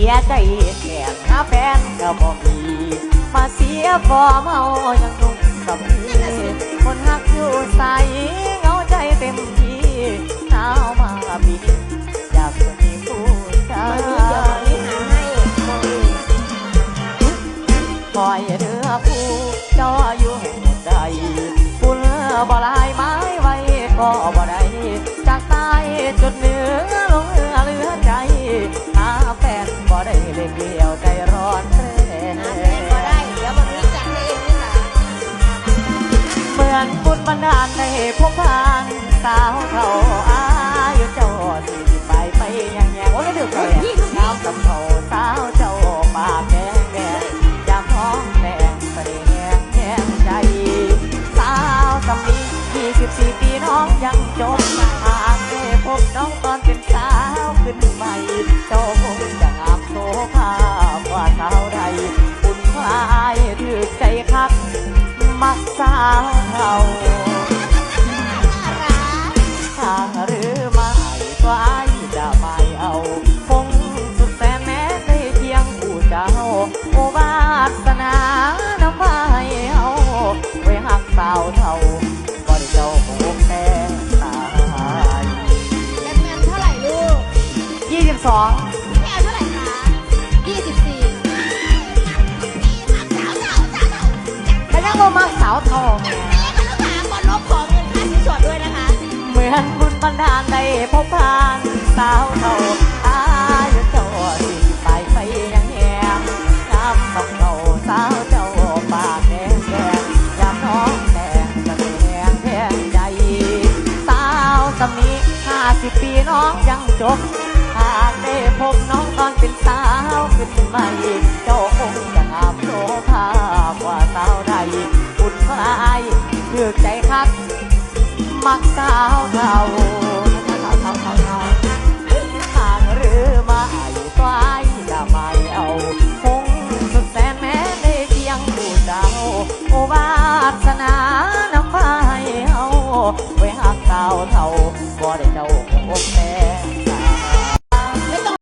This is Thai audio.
สียใจแก่หาแฟนก็บ่มีมาเสียฟอร์มายังนุ่มสำนีคนหักอยู่ใสเงาใจเต็มที่หนาวมาบีอยากจะมีผู้ชายววันยนี้หาให้คนอื่นคอยเรือผู้จ้าอยู่แห่งใดผู้เรือบ่ลายไม้ไว้ก็บ่ได้จากใต้จุดเหนื ได้เลยเกี่ยวใจร้อนแรงหาแฟนก็ได้ เดี๋ยววันนี้จัดให้เองนี่ค่ะเหมือนบุญบันดาลในพวกพานสาวเขาอายุเจ้าสี่ไปไปยังแยงโอ้ยดึกเลยน้ำสำเขาสาวเจ้าปากแดงแดงยากห้องแดงประเดี๋ยวแยงใจ สาวสำลียี่สิบสี่ปีน้องยังจบหากได้พบน้องตอนเป็นสาวขึ้นใหม่เจ้า เท่าทางหรือไม่ก็อจะไม่เอา คงสุดแสนแม้ได้เพียงผู้เจ้าโอวาสนาน้ำพายเอาไว้หักสาวเท่าบ่ได้เจ้าคงแต่ตายแบทแมนเท่าไหร่ลูกยี่สิบสอง บ่มักสาวเท่าแหม่แม่ก็ต้าคนลบขอเงินค่าสินสอดด้วยนะคะ เหมือนบุญบันดาลได้พบผ่านสาวเท่าอายุเจ้าสี่ไปไปยังแหงน้ำต้องเก่าสาวเจ้าปากแดงแดงยามน้องแดงจะแดงแทงใจสาวสำนี้ห้าสิบปีน้องยังจบหากได้พบน้องตอนเป็นสาวขึ้นใหม่เจ้า ดพายเลือกใจคัก มักสาวเขาเขาเขาเขาเขาทางเรือมายู่ไกะไมเอาคงสุดแสนแม้ได้เพียงผู้เจ้าโอวาสนานำไปเอาไว้หักเก่าเท่าบ่ได้เจ้าคงแพ้